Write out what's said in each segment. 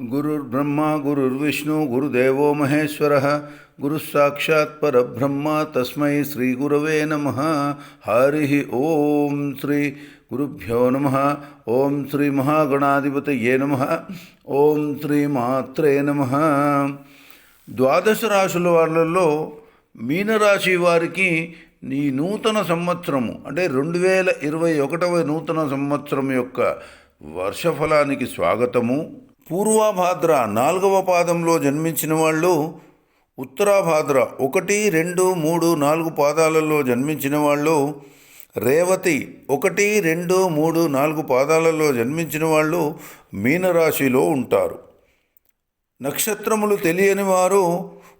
గురుర్బ్రహ్మ గురుర్విష్ణు గురుదేవో మహేశ్వర. గురుసాక్షాత్ పరబ్రహ్మ తస్మై శ్రీగురవే నమ. హరి ఓం శ్రీ గురుభ్యో నమ. ఓం శ్రీ మహాగణాధిపతయే నమ. ఓం శ్రీ మాత్రే నమ. ద్వాదశ రాశుల వాళ్ళలో మీనరాశి వారికి ఈ నూతన సంవత్సరము అంటే రెండు వేల ఇరవై ఒకటవ నూతన సంవత్సరం యొక్క వర్షఫలానికి స్వాగతము. పూర్వాభాద్ర నాలుగవ పాదంలో జన్మించిన వాళ్ళు ఉత్తరాభాద్ర ఒకటి రెండు మూడు నాలుగు పాదాలలో జన్మించిన వాళ్ళు రేవతి ఒకటి రెండు మూడు నాలుగు పాదాలలో జన్మించిన వాళ్ళు మీనరాశిలో ఉంటారు. నక్షత్రములు తెలియని వారు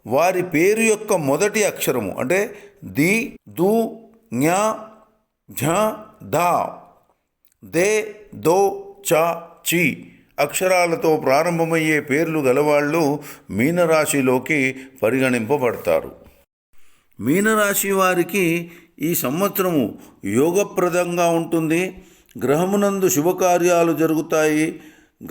వారి పేరు యొక్క మొదటి అక్షరము అంటే ది దు జ్ఞ ఝ ధ దే దో చ చి. అక్షరాలతో ప్రారంభమయ్యే పేర్లు గలవాళ్ళు మీనరాశిలోకి పరిగణింపబడతారు. మీనరాశి వారికి ఈ సంవత్సరము యోగప్రదంగా ఉంటుంది. గ్రహమునందు శుభకార్యాలు జరుగుతాయి.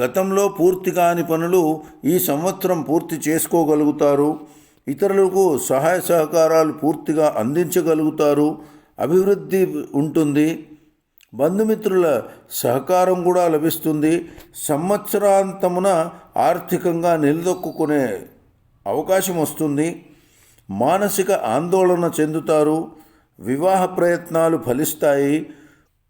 గతంలో పూర్తి కాని పనులు ఈ సంవత్సరం పూర్తి చేసుకోగలుగుతారు. ఇతరులకు సహాయ సహకారాలు పూర్తిగా అందించగలుగుతారు. అభివృద్ధి ఉంటుంది. బంధుమిత్రుల సహకారం కూడా లభిస్తుంది. సంవత్సరాంతమున ఆర్థికంగా నిలదొక్కునే అవకాశం వస్తుంది. మానసిక ఆందోళన చెందుతారు. వివాహ ప్రయత్నాలు ఫలిస్తాయి.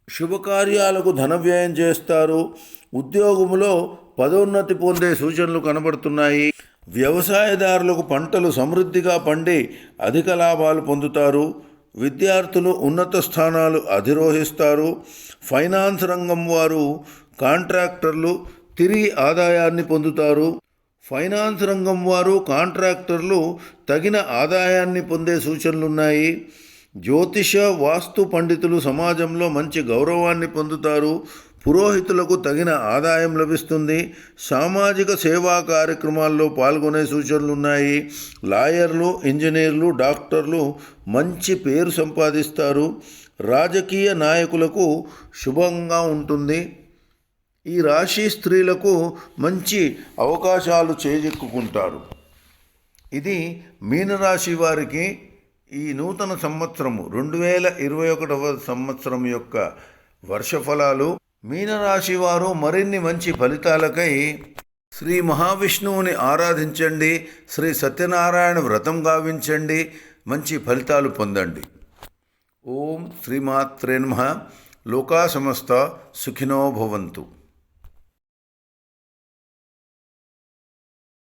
శుభకార్యాలకు ధన వ్యయం చేస్తారు. ఉద్యోగములో పదోన్నతి పొందే సూచనలు కనబడుతున్నాయి. వ్యవసాయదారులకు పంటలు సమృద్ధిగా పండి అధిక లాభాలు పొందుతారు. విద్యార్థులు ఉన్నత స్థానాలు అధిరోహిస్తారు. ఫైనాన్స్ రంగం వారు కాంట్రాక్టర్లు తిరిగి ఆదాయాన్ని పొందుతారు. ఫైనాన్స్ రంగం వారు కాంట్రాక్టర్లు తగిన ఆదాయాన్ని పొందే సూచనలున్నాయి. జ్యోతిష వాస్తు పండితులు సమాజంలో మంచి గౌరవాన్ని పొందుతారు. పురోహితులకు తగిన ఆదాయం లభిస్తుంది. సామాజిక సేవా కార్యక్రమాల్లో పాల్గొనే సూచనలు ఉన్నాయి లాయర్లు ఇంజనీర్లు డాక్టర్లు మంచి పేరు సంపాదిస్తారు. రాజకీయ నాయకులకు శుభంగా ఉంటుంది. ఈ రాశి స్త్రీలకు మంచి అవకాశాలు చేజెక్కుకుంటారు. ఇది మీనరాశి వారికి ఈ నూతన సంవత్సరము రెండు వేల ఇరవై ఒకటవ సంవత్సరం యొక్క వర్షఫలాలు. మీనరాశి వారు మరిన్ని మంచి ఫలితాలకై శ్రీ మహావిష్ణువుని ఆరాధించండి శ్రీ సత్యనారాయణ వ్రతం గావించండి మంచి ఫలితాలు పొందండి. ఓం శ్రీమాత్రే నమ. లోకా సమస్త సుఖినో భవంతు.